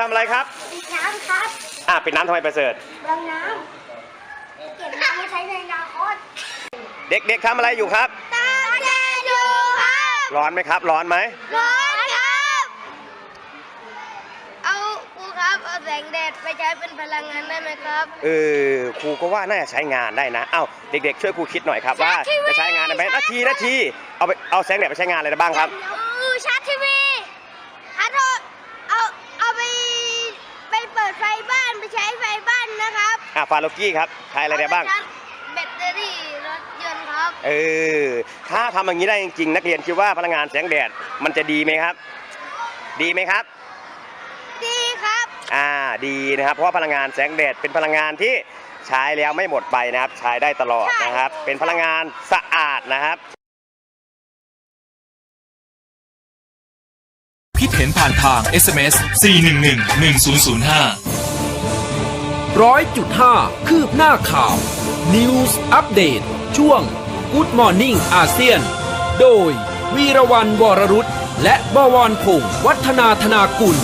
ทำอะไรครับปิดน้ำครับ อ่าปิดน้ำทำไมประเสริฐเบืองน้ำเก็บน้ำไว้ใช้ในอนาคตเด็กๆทำอะไรอยู่ครับ ตาแดงดูครับ ร้อนไหมครับ ร้อนไหมร้อนครับ เอาครูครับ เอาแสงแดดไปใช้เป็นพลังงานได้ไหมครับ เออครูก็ว่าน่าจะใช้งานได้นะ เอ้าเด็กๆ ช่วยครูคิดหน่อยครับว่าจะใช้งานได้ไหมนาทีนาทีเอาไปเอาแสงแดดไปใช้งานอะไรได้บ้างครับ อือชาร์จทีวีฮัทโหลเอา เอาไป ไปเปิดไฟบ้าน ไปใช้ไฟบ้านนะครับอ่าฟาโลกี้ครับใช้อะไรได้บ้างเปชร์จแบตเตอรี่รถยนต์ครับ เออ ถ้าทำอย่างนี้ได้จริงๆ นักเรียนคิดว่าพลังงานแสงแดดมันจะดีไหมครับ ดีไหมครับ ดีครับ อ่า ดีนะครับ เพราะว่าพลังงานแสงแดดเป็นพลังงานที่ใช้แล้วไม่หมดไปนะครับ ใช้ได้ตลอดนะครับ เป็นพลังงานสะอาดนะครับ คิดเห็นผ่านทาง SMS 411 1005 ร้อยจุดห้าคืบหน้าข่าว News Update ช่วง Good Morning อาเซียน โดย วีรวันวรรุษและบวรพงศ์วัฒนาธนากุล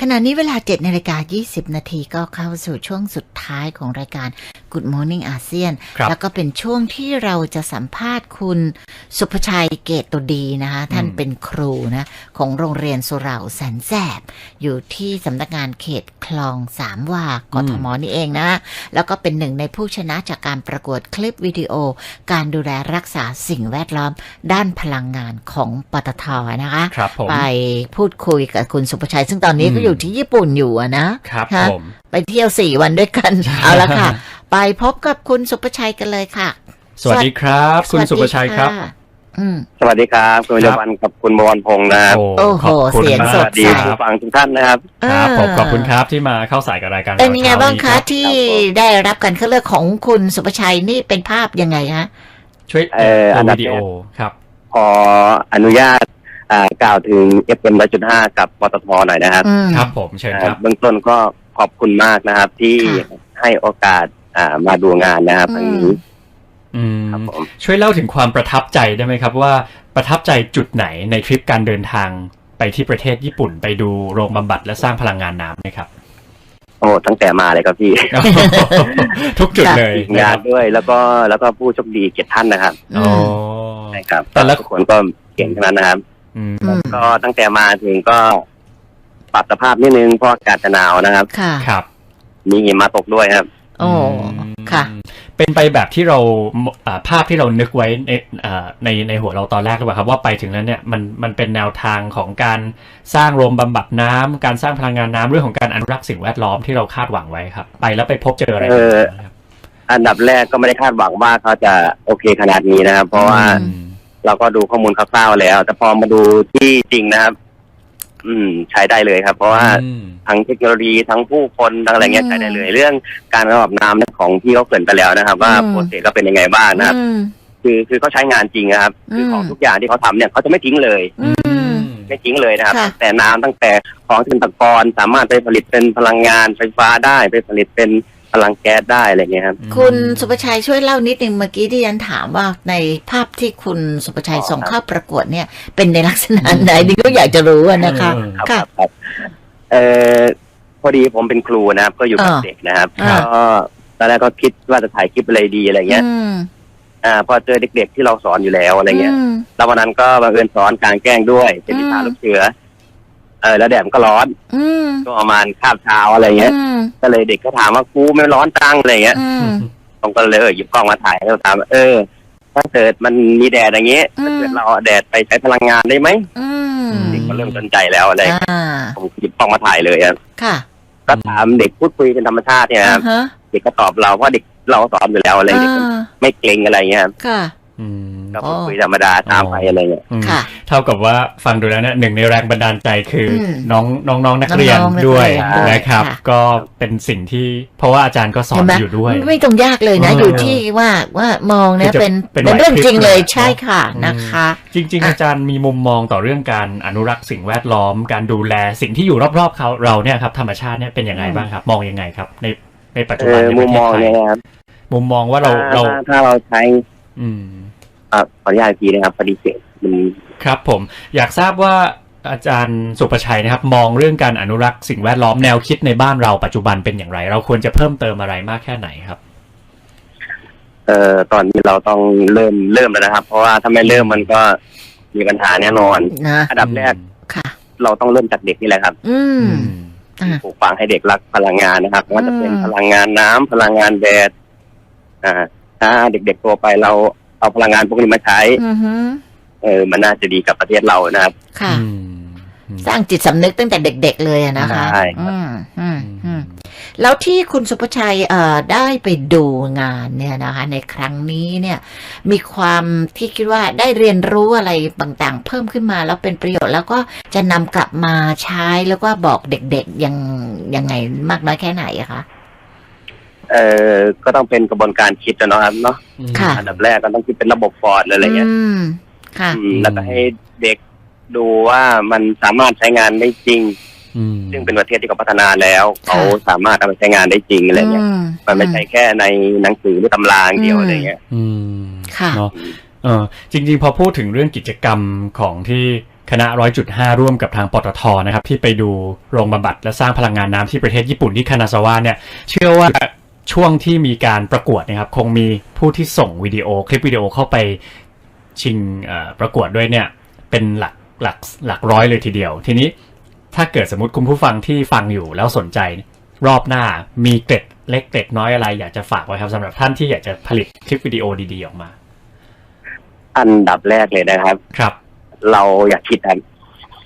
ขณะนี้เวลา7นาฬิกา20 นาทีก็เข้าสู่ช่วงสุดท้ายของรายการ Good Morning อาเซียนครับแล้วก็เป็นช่วงที่เราจะสัมภาษณ์คุณสุภชัยเกตตุดีนะคะ ท่านเป็นครูนะ ของโรงเรียนสุเหราแสนแสบ อยู่ที่สำนักงานเขต คลองสามวากทมนี่เองนะ แล้วก็เป็นหนึ่งในผู้ชนะจากการประกวดคลิปวิดีโอ การดูแลรักษาสิ่งแวดล้อม ด้านพลังงานของปตทนะคะครับผมไปพูดคุยกับคุณสุภชัย ซึ่งตอนนี้อืมก็อยู่ที่ญี่ปุ่นอยู่อะนะครับฮะผมไปเที่ยวสี่วันด้วยกันเอาละค่ะ ไปพบกับคุณสุภชัยกันเลยค่ะ สวัสดีครับ คุณสวัสดีสุประชัยครับะ อืมสวัสดีครับคุณวิรวันกับคุณบวรพงศ์นะครับโอ้โหขอบคุณเสียงมากสสดวัสดีใสผู้ฟังทุกท่านนะครับครับผมเขอบคุณครับที่มาเข้าสายกับรายการเป็นยังไงเราบ้างเช้คะนี้รับที่ครับผมได้รับการคัดเลือกของคุณสุภชัยนี่เป็นภาพยังไงฮะช่วยเอ่ออัตัวนดับวิดีโอครับ ขออนุญาตอ่ากล่าวถึง FM 100.5กับปตทหน่อยนะครับอืมครับผมเชิญครับเบื้องต้นก็ขอบคุณมากนะครับ ที่ค่ะให้โอกาสอ่ามาดูงานนะครับครั้งนี้อืม ครับผมช่วยเล่าถึงความประทับใจได้ไหมครับ ว่าประทับใจจุดไหนในทริปการเดินทางไปที่ประเทศญี่ปุ่น ไปดูโรงบำบัดและสร้างพลังงานน้ำไหมครับโอ้ตั้งแต่มาเลยครับพี่ ทุกจุดเลยงานด้วย แล้วก็แล้วก็ผู้โชคดีเจ็ดท่านนะครับอืโอ้มใช่ครับแต่ละทุกคนก็เก่งทั้งนั้นนะครับอืมอืมก็ตั้งแต่มาถึงก็ปรับสภาพนิดนึงเพราะอากาศจะหนาวนะครับ ค่ะครับ มีหิมะตกด้วยครับโอ้ค่ะ เป็นไปแบบที่เราอ่าภาพที่เรานึกไว้ในอ่าในในหัวเราตอนแรกหรือเปล่าครับว่าไปถึงแล้วเนี่ยมันมันเป็นแนวทางของการสร้างโรงบำบัดน้ำการสร้างพลังงานน้ำเรื่องของการอนุรักษ์สิ่งแวดล้อมที่เราคาดหวังไว้ครับ ไปแล้วไปพบเจออะไรเออบ้างครับอันดับแรกก็ไม่ได้คาดหวังว่าเขาจะโอเคขนาดนี้นะครับ เพราะว่าอืมเราก็ดูข้อมูลคร่าวๆแล้ว แต่พอมาดูที่จริงนะครับ อืมใช้ได้เลยครับ เพราะว่าอืม ทั้งเทคโนโลยีทั้งผู้คนทั้งอะไรเงี้ยอืม ใช้ได้เลย เรื่องการระดับน้ำของพี่เขาเกรินไปแล้วนะครับ ว่าอืม โปรเซสก็เป็นยังไงบ้างนะครับ อืม คือคือเขาใช้งานจริงนะครับ คือของอืมทุกอย่างที่เขาทำเนี่ยเขาจะไม่ทิ้งเลย อืม ไม่ทิ้งเลยนะครับ ค่ะตั้งแต่น้ำตั้งแต่ของเกษตรกรสามารถไปผลิตเป็นพลังงานไฟฟ้าได้ไปผลิตเป็นพ ลังแก๊สได้อะไรเงี้ยครับคุณสุภชัยช่วยเล่านิดนึงเมื่อกี้ที่ฉันถามว่าในภาพที่คุณสุภชัยอ๋อส่งเข้าประกวดเนี่ย เป็นในลักษณะไหนดิก็อยากจะรู้อะนะคะเออค่ะครับเออพอดีผมเป็นครูนะครับ ก็อยู่กับอ่าเด็กนะครับอ่าก็ตอนแรกก็คิดว่าจะถ่ายคลิปอะไรดีอะไรเงี้ยอืมอ่า พอเจอเด็กๆที่เราสอนอยู่แล้วอะไรเงี้ยอืมแล้ววันนั้นก็บังเอิญสอนกลารแกล้งด้วยเป็นวิชาอืมลูกเสือเออแล้วแดดมันก็ร้อนอืมก็ประมาณคาบเช้าอะไรเงี้ย อืมก็เลยเด็กก็ถามว่าครูไม่ร้อนจังอะไรเงี้ยอืม ผมก็เลยเออหยิบกล้องมาถ่ายแล้วถามว่าเออ ถ้าเกิดมันมีแดดอย่างเงี้ยอืม ถ้าเกิดเราเอาแดดไปใช้พลังงานได้ไหมอืมเด็กก็เริ่มสนใจแล้วอะไรอ่าผมหยิบกล้องมาถ่ายเลยครับค่ะก็ถามเด็กพูดคุยเป็นธรรมชาติเนี่ยครับอ่าฮะเด็กก็ตอบเราเพราะเด็กเราสอนอยู่แล้วอะไรเด็กก็อ่าไม่เกรงอะไรเงี้ยครับค่ะอืม ก็พูดคุยธรรมดาตามไปอะไรเงี้ยอืมค่ะ เท่ากับว่าฟังดูแล้วเนี่ยหนึ่งในแรงบันดาลใจคืออมน้องน้องน้องนักเรียนน้องๆนักเรียนด้วยด้วยนะครับค่ะก็เป็นสิ่งที่เพราะว่าอาจารย์ก็สอเห็นนไหมอยู่ด้วย ไม่ต้องยากเลยนะเออออยู่ที่ว่าว่ามองคือนะจะเป็นเป็นเป็นเรื่องไหวพริบจริงเลยเลยใช่ค่ะอืมนะคะ จริงๆอะอาจารย์มีมุมมองต่อเรื่องการอนุรักษ์สิ่งแวดล้อม การดูแลสิ่งที่อยู่รอบๆเขาเราเนี่ยครับธรรมชาติเนี่ยเป็นยังไงบ้างครับ มองยังไงครับ ในในปัจเอจุบันอในปมุระมเทมศองไทยเนี่ยนะครับมุมมองว่าเราถ้เราถ้าเราใช้ อืมอะขออนุญาตอีกทีนะครับปฏิเสธมันครับผม อยากทราบว่าอาจารย์สุประชัยนะครับ มองเรื่องการอนุรักษ์สิ่งแวดล้อมแนวคิดในบ้านเราปัจจุบันเป็นอย่างไร เราควรจะเพิ่มเติมอะไรมากแค่ไหนครับ เอ่อตอนนี้เราต้องเริ่มเริ่มแล้วนะครับ เพราะว่าถ้าไม่เริ่มมันก็มีปัญหาแน่นอนนะอันดับแรกค่ะ เราต้องเริ่มจากเด็กนี่แหละครับ อืมอืมอะปลูกฝังให้เด็กรักพลังงานนะครับไม่ว่าจะเป็นอืมพลังงานน้ำพลังงานแดดอ่า ถ้าเด็กๆโตไปเราเอาพลังงานพวกนี้มาใช้ อือฮึเออ มันน่าจะดีกับประเทศเรานะครับ ค่ะอืมอืม สร้างจิตสำนึกตั้งแต่เด็ก ๆ เลยอะนะคะใช่ครับ อืมอืมอืมแล้วที่คุณสุภชัยเอ่อได้ไปดูงานเนี่ยนะคะ ในครั้งนี้เนี่ย มีความที่คิดว่าได้เรียนรู้อะไรต่างๆ เพิ่มขึ้นมาแล้วเป็นประโยชน์ แล้วก็จะนำกลับมาใช้แล้วก็บอกเด็กๆยังยังไงมากน้อยแค่ไหนอะคะเออก็ต้องเป็นกระบวนการคิดนะเนาะครับเนาะค่ะ อันดับแรกก็ต้องคิดเป็นระบบฟอร์ดอะไรเงี้ยอืมค่ะ อืมแล้วก็ให้เด็กดูว่ามันสามารถใช้งานได้จริง อืมซึ่งเป็นประเทศที่เขาพัฒนาแล้ว เขาสามารถเอาไปใช้งานได้จริงอะไรเงี้ยมันไม่ใช่แค่ในหนังสือหรือตำราอย่างเดียวอะไรเงี้ย อืมค่ะ เนาะเออจริง ๆ พอพูดถึงเรื่องกิจกรรมของที่คณะร้อยจุดห้าร่วมกับทางปตทนะครับ ที่ไปดูโรงบำบัดและสร้างพลังงานน้ำที่ประเทศญี่ปุ่นที่คานาซาวะเนี่ย เชื่อว่า ช่วงที่มีการประกวดนะครับ คงมีผู้ที่ส่งวิดีโอคลิปวิดีโอเข้าไปชิงเอ่อประกวดด้วยเนี่ย เป็นหลักหลักหลักร้อยเลยทีเดียว ทีนี้ถ้าเกิดสมมติคุณผู้ฟังที่ฟังอยู่แล้วสนใจรอบหน้ามีเกร็ดเล็กเกร็ดน้อยอะไร อยากจะฝากไว้ครับสำหรับท่านที่อยากจะผลิตคลิปวิดีโอดีๆออกมา อันดับแรกเลยนะครับ ครับ เราอยากคิดท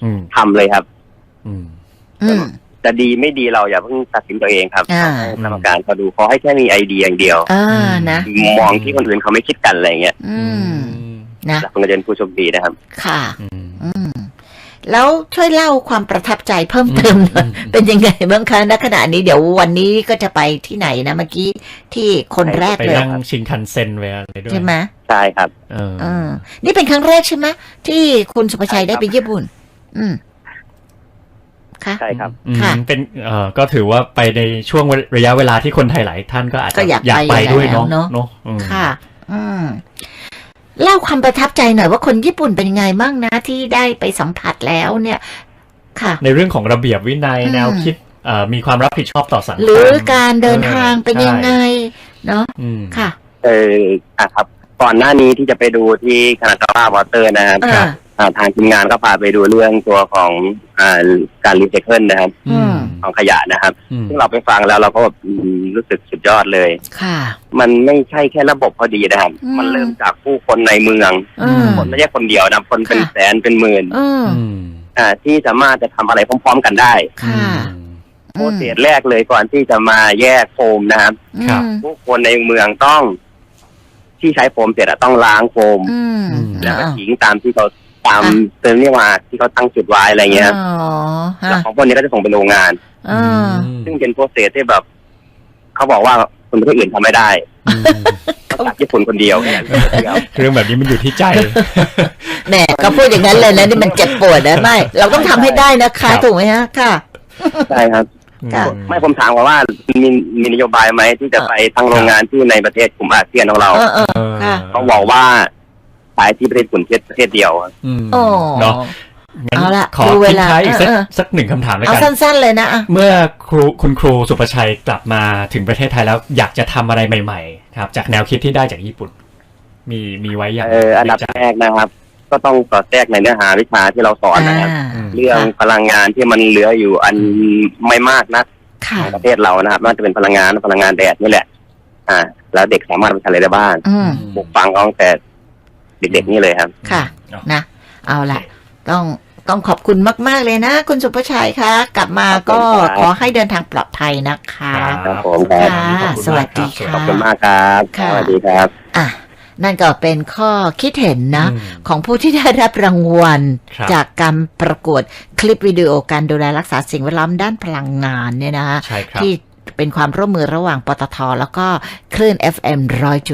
อืมำทำเลยครับ อืมอืม จะดีไม่ดีเราอย่าเพิ่งตัดสินตัวเองครับอ่า ให้กรรมการเขาดูขอให้แค่มีไอเดียอย่างเดียว อ่านะ มองที่คนอื่นเขาไม่คิดกันอะไรเงี้ยอืมนะ แล้วคุณก็จะเป็นผู้โชคดีนะครับ ค่ะ อืม อืม แล้วช่วยเล่าความประทับใจเพิ่มเติมหน่อยอืม เป็นยังไงบ้างคะณขณะนี้เดี๋ยววันนี้ก็จะไปที่ไหนนะเมื่อกี้ที่คนแรกไปเลยนั่งชิงคันเซ็นไว้อะไรด้วยใช่ไหมใช่ครับ เออ เออ นี่เป็นครั้งแรกใช่ไหมที่คุณสุภชัยได้ไปญี่ปุ่น อืม ค่ะใช่ครับอืมค่ะเป็นเอ่อก็ถือว่าไปในช่วงระยะเวลาที่คนไทยหลายท่านก็อาจก็จะอยากอยากไปไปด้วยอยู่เนาะแล้วเนอะเนาะอืมค่ะ อืมเล่าความประทับใจหน่อยว่าคนญี่ปุ่นเป็นยังไงบ้างนะที่ได้ไปสัมผัสแล้วเนี่ย ค่ะ ในเรื่องของระเบียบวินัยอืมแนวคิดเอ่อมีความรับผิดชอบต่อสังคมหรือการเดินทางเป็นยังไงใช่เนาะอืมค่ะ เอออะครับ ก่อนหน้านี้ที่จะไปดูที่คณะกรรมการวอเตอร์นะครับอ่าอ่า ทางทีมงานก็พาไปดูเรื่องตัวของอ่าการรีไซเคิลนะครับ อืม ของขยะนะครับ อืมซึ่งเราไปฟังแล้วเราก็แบบอืมรู้สึกสุดยอดเลย ค่ะ มันไม่ใช่แค่ระบบพอดีนะครับ อืม มันเริ่มจากผู้คนในเมืองอืมคนไม่ใช่คนเดียวนะ คนเป็นค่ะ แสนเป็นหมื่นอืมอืมอ่าที่สามารถจะทำอะไรพร้อม ๆ กันได้ค่ะ โปรเซสแรกเลยก่อนที่จะมาแยกโฟมนะครับครับอืมผู้คนในเมืองต้อง ที่ใช้โฟมเสร็จอะต้องล้างโฟม อืม แล้วก็ทิ้งตามที่เขา ตามเติมเรียกว่าที่เขาตั้งจุดไว้อะไรเงี้ยครับอ๋อฮะแล้วของพวกนี้ก็จะส่งไปโรงงาน อ่าซึ่งเป็นโปรเซสที่แบบเขาบอกว่าคนประเทศอื่นทำไม่ได้อืมต้องจากญี่ปุ่นคนเดียวแค่นั้นเดียวเรื่องแบบนี้มันอยู่ที่ใจ แหมก็พูดอย่างนั้นเลยนะนี่มันเจ็บปวดนะไม่ เราต้องทำให้ได้นะครัคะบถูกไหมฮะ ค่ะ ใช่ครับ ค่ะ ไม่ผมถามว่าว่ามีมีนโยบายไหมที่จะไปทั้งโรงงานที่ในประเทศกลุ่มอาเซียนของเราเออเออ เออค่ะเขาบอกว่า ขายที่ประเทศญี่ปุ่นประเทศเดียวอืมโอ้ เนาะงั้นเอาละขอดูเวทิ้งลาท้ายอีกสักเออเออ สักหนึ่งคำถามแล้วเอากัน สั้นๆเลยนะอะ เมื่อครูคุณครูสุประชัยกลับมาถึงประเทศไทยแล้วอยากจะทำอะไรใหม่ ๆ ครับ จากแนวคิดที่ได้จากญี่ปุ่น มีมีไว้อย่างเอออันดับใใจแรกนะครับ ก็ต้องสอดแทรกในเนื้อหาวิชาที่เราสอนนะครับอ่าเรื่องพลังงานที่มันเหลืออยู่อันไม่มากนักค่ะ ในประเทศเรานะครับไม่ว่าจะเป็นพลังงานพลังงานแดดนี่แหละ อ่า แล้วเด็กสามารถไปทำอะไรได้บ้างอืม ปลูกฝังเอาตั้งแต่ เด็กๆนี่เลยครับ ค่ะเนาะนะ เอาละต้องต้องขอบคุณมาก ๆ เลยนะ คุณสุภชัยคะ กลับมาก็ขอบคุณครับขอให้เดินทางปลอดภัยนะคะครับผมครับค่ะขอบคุณสวัสดีมากรับค่ะขอบคุณมากครับค่ะสวัสดีครับ อะนั่นก็เป็นข้อคิดเห็นนะอืมของผู้ที่ได้รับรางวัลครับจากการประกวดคลิปวิดีโอการดูแลรักษาสิ่งแวดล้อมด้านพลังงานเนี่ยนะคะใช่ครับที่ เป็นความร่วมมือระหว่างปตทแล้วก็คลื่น FM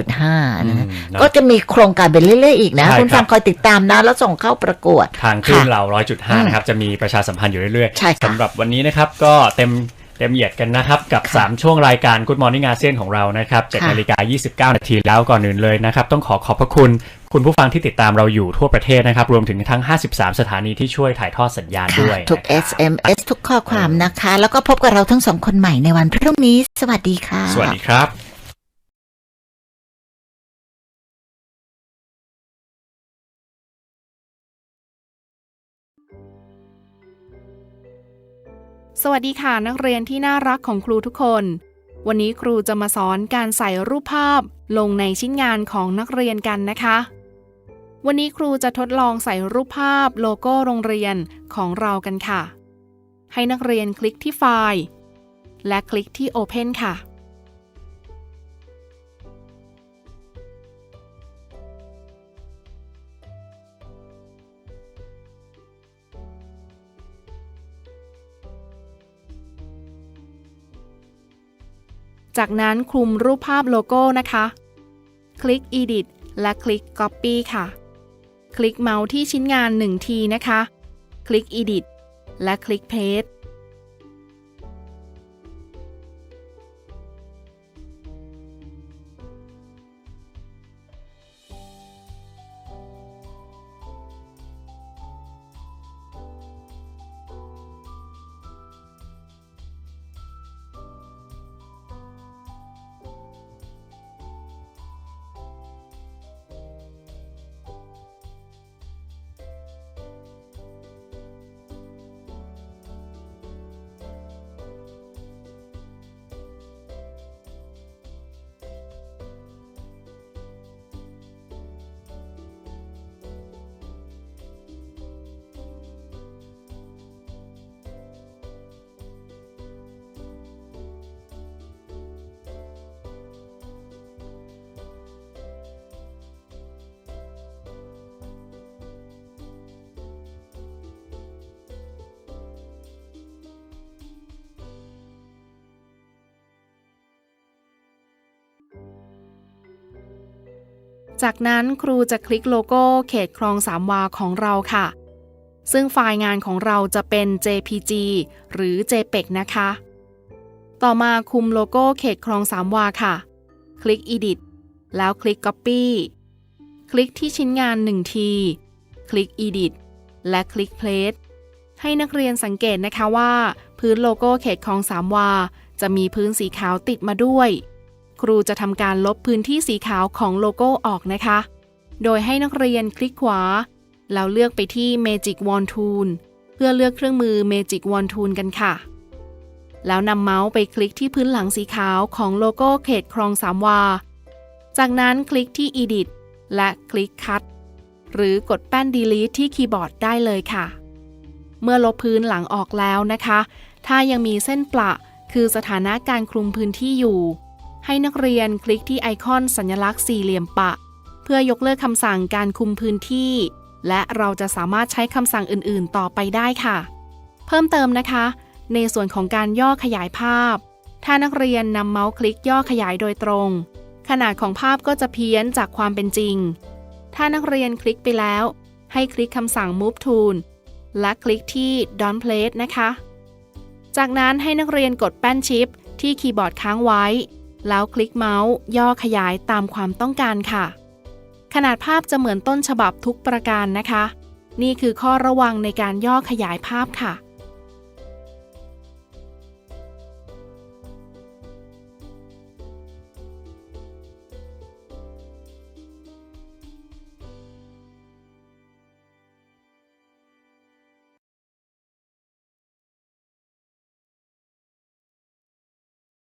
100.5นะอืมเนอะก็จะมีโครงการไปเรื่อยๆอีกนะใช่คุณครัฟับงคอยติดตามนะ แล้วส่งเข้าประกวด ทางคลื่นค่ะเราอืม100.5 นะครับ จะมีประชาสัมพันธ์อยู่เรื่อยใช่ค่ะสำหรับวันนี้นะครับก็เต็ม เต็มเหยียดกันนะครับ กับค่ะ3ช่วงรายการ Good Morning อาเซียนของเรานะครับ7ค่ะนาฬิกา29 นาทีแล้วก่อนอื่นเลยนะครับ ต้องขอขอบพระคุณคุณผู้ฟังที่ติดตามเราอยู่ทั่วประเทศนะครับ รวมถึงทั้ง 53 สถานีที่ช่วยถ่ายทอดสัญญาณด้วยค่ะทุกนะครับ SMS ทุกข้อความนะคะ แล้วก็พบกับเราทั้งสองคนใหม่ในวันพรุ่งนี้ สวัสดีค่ะ สวัสดีครับ สวัสดีค่ะนักเรียนที่น่ารักของครูทุกคน วันนี้ครูจะมาสอนการใส่รูปภาพลงในชิ้นงานของนักเรียนกันนะคะ วันนี้ครูจะทดลองใส่รูปภาพโลโก้โรงเรียนของเรากันค่ะ ให้นักเรียนคลิกที่ไฟล์ และคลิกที่ Open ค่ะ จากนั้นคลุมรูปภาพโลโก้นะคะ คลิก Edit และคลิก Copy ค่ะ คลิกเมาส์ที่ชิ้นงาน 1 ทีนะคะ คลิก Edit และคลิก Paste จากนั้นครูจะคลิกโลโก้เขตคลองสามวาของเราค่ะ ซึ่งไฟล์งานของเราจะเป็น JPG หรือ JPEG นะคะ ต่อมาคุมโลโก้เขตคลองสามวาค่ะ คลิก Edit แล้วคลิก Copy คลิกที่ชิ้นงาน1ที คลิก Edit และคลิก Place ให้นักเรียนสังเกตนะคะว่า พื้นโลโก้เขตคลองสามวา จะมีพื้นสีขาวติดมาด้วย ครูจะทำการลบพื้นที่สีขาวของโลโก้ออกนะคะ โดยให้นักเรียนคลิกขวา แล้วเลือกไปที่ Magic Wand Tool เพื่อเลือกเครื่องมือ Magic Wand Tool กันค่ะ แล้วนำเมาส์ไปคลิกที่พื้นหลังสีขาวของโลโก้เขตคลองสามวา จากนั้นคลิกที่ Edit และคลิก Cut หรือกดแป้น Delete ที่คีย์บอร์ดได้เลยค่ะ เมื่อลบพื้นหลังออกแล้วนะคะ ถ้ายังมีเส้นประคือสถานะการคลุมพื้นที่อยู่ ให้นักเรียนคลิกที่ไอคอนสัญลักษณ์สี่เหลี่ยมปะ เพื่อยกเลิกคำสั่งการคุมพื้นที่ และเราจะสามารถใช้คำสั่งอื่นๆ ต่อไปได้ค่ะ เพิ่มเติมนะคะ ในส่วนของการย่อขยายภาพ ถ้านักเรียนนำเมาส์คลิกย่อขยายโดยตรง ขนาดของภาพก็จะเพี้ยนจากความเป็นจริง ถ้านักเรียนคลิกไปแล้ว ให้คลิกคำสั่ง Move Tool และคลิกที่ Don't Place นะคะ จากนั้นให้นักเรียนกดแป้นชิปที่คีย์บอร์ดค้างไว้ แล้วคลิกเมาส์ ย่อขยายตามความต้องการค่ะ ขนาดภาพจะเหมือนต้นฉบับทุกประการนะคะ นี่คือข้อระวังในการย่อขยายภาพค่ะ